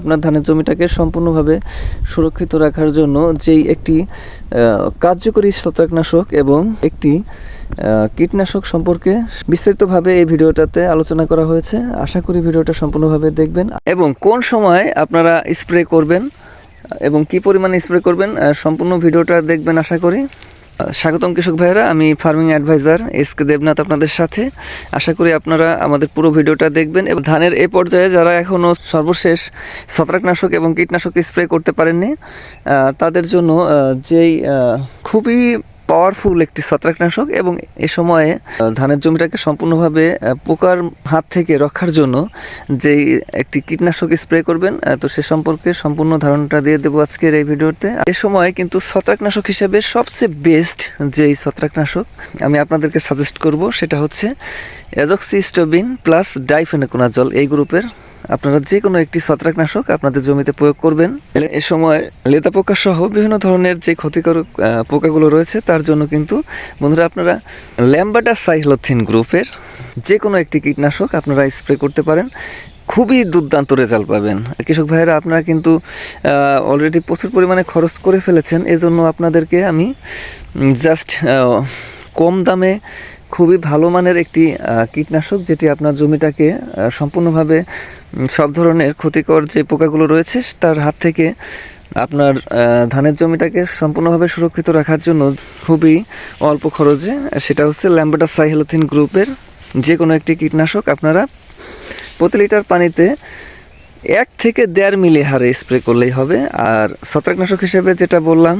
আপনার ধানের জমিটাকে সম্পূর্ণভাবে সুরক্ষিত রাখার জন্য যেই একটি কার্যকরী ছত্রাকনাশক এবং একটি কীটনাশক সম্পর্কে বিস্তারিতভাবে এই ভিডিওটাতে আলোচনা করা হয়েছে। আশা করি ভিডিওটা সম্পূর্ণভাবে দেখবেন। এবং কোন সময় আপনারা স্প্রে করবেন এবং কি পরিমাণে স্প্রে করবেন সম্পূর্ণ ভিডিওটা দেখবেন, আশা করি। স্বাগতম কৃষক ভাইরা আমি farming adviser S K Debnath আপনাদের সাথে। আশা করি আপনারা আমাদের পুরো ভিডিওটা দেখবেন এবং ধানের এ পর্যায়ে যারা এখনও সর্বশেষ ছত্রাকনাশক এবং কীটনাশক স্প্রে করতে পারেননি তাদের জন্য যেই খুবই পাওয়ারফুল একটি ছত্রাকনাশক এবং এ সময়ে ধানের জমিটাকে সম্পূর্ণভাবে পোকার হাত থেকে রক্ষার জন্য যেই একটি কীটনাশক স্প্রে করবেন তো সে সম্পর্কে সম্পূর্ণ ধারণাটা দিয়ে দেবো আজকের এই ভিডিওতে। এ সময় কিন্তু ছত্রাকনাশক হিসেবে সবচেয়ে বেস্ট যেই ছত্রাকনাশক আমি আপনাদেরকে সাজেস্ট করব, সেটা হচ্ছে অ্যাজক্সিস্টোবিন প্লাস ডাইফেনাকোনাজল এই গ্রুপের। আপনারা যে কোনো একটি ছত্রাকনাশক আপনাদের জমিতে প্রয়োগ করবেন। এ সময় লেদা পোকা সহ বিভিন্ন ধরনের যে ক্ষতিকারক পোকাগুলো রয়েছে, তার জন্য কিন্তু বন্ধুরা আপনারা ল্যাম্বাটা সাইহ্লোথিন গ্রুপের যে কোনো একটি কীটনাশক আপনারা স্প্রে করতে পারেন। খুবই দুর্দান্ত রেজাল্ট পাবেন। কৃষক ভাইয়েরা, আপনারা কিন্তু অলরেডি প্রচুর পরিমাণে খরচ করে ফেলেছেন। এজন্য আপনাদেরকে আমি জাস্ট কম দামে খুবই ভালো মানের একটি কীটনাশক যেটি আপনার জমিটাকে সম্পূর্ণভাবে সব ধরনের ক্ষতিকর যে পোকাগুলো রয়েছে তার হাত থেকে আপনার ধানের জমিটাকে সম্পূর্ণভাবে সুরক্ষিত রাখার জন্য খুবই অল্প খরচে, সেটা হচ্ছে ল্যাম্বাটা সাইহেলোথিন গ্রুপের যে কোনো একটি কীটনাশক আপনারা প্রতি লিটার পানিতে এক থেকে দেড় মিলি হারে স্প্রে করলেই হবে। আর ছত্রাকনাশক হিসেবে যেটা বললাম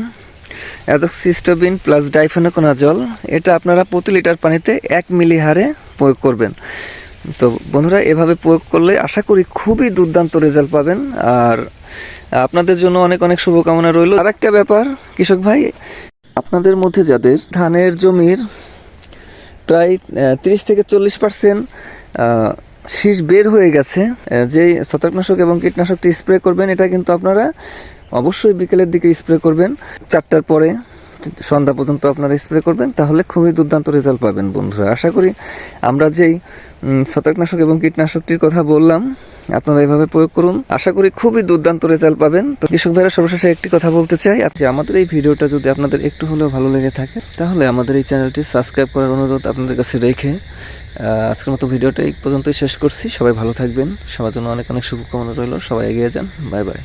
অ্যাজক্সিস্টোবিন প্লাস ডাইফেনোকোনাজল এটা আপনারা প্রতি লিটার পানিতে এক মিলি হারে প্রয়োগ করবেন। তো বন্ধুরা, এভাবে প্রয়োগ করলে আশা করি খুবই দুর্দান্ত রেজাল্ট পাবেন। আর আপনাদের জন্য অনেক অনেক শুভকামনা রইল। আর একটা ব্যাপার, কৃষক ভাই, আপনাদের মধ্যে যাদের ধানের জমির প্রায় তিরিশ থেকে চল্লিশ পার্সেন্ট শীষ বের হয়ে গেছে যেই ছত্রাকনাশক এবং কীটনাশকটি স্প্রে করবেন, এটা কিন্তু আপনারা অবশ্যই বিকেলের দিকে স্প্রে করবেন। চারটার পরে সন্ধ্যা পর্যন্ত আপনারা স্প্রে করবেন, তাহলে খুবই দুর্দান্ত রেজাল্ট পাবেন বন্ধুরা। আশা করি আমরা যেই ছত্রাকনাশক এবং কীটনাশকটির কথা বললাম, আপনারা এভাবে প্রয়োগ করুন। আশা করি খুবই দুর্দান্ত রেজাল্ট পাবেন। তো কৃষক ভাইরা সর্বশেষে একটি কথা বলতে চাই যে আমাদের এই ভিডিওটা যদি আপনাদের একটু হলেও ভালো লেগে থাকে, তাহলে আমাদের এই চ্যানেলটি সাবস্ক্রাইব করার অনুরোধ আপনাদের কাছে রেখে আজকের মতো ভিডিওটা এই পর্যন্তই শেষ করছি। সবাই ভালো থাকবেন। সবার জন্য অনেক অনেক শুভকামনা রইল। সবাই এগিয়ে যান। Bye bye.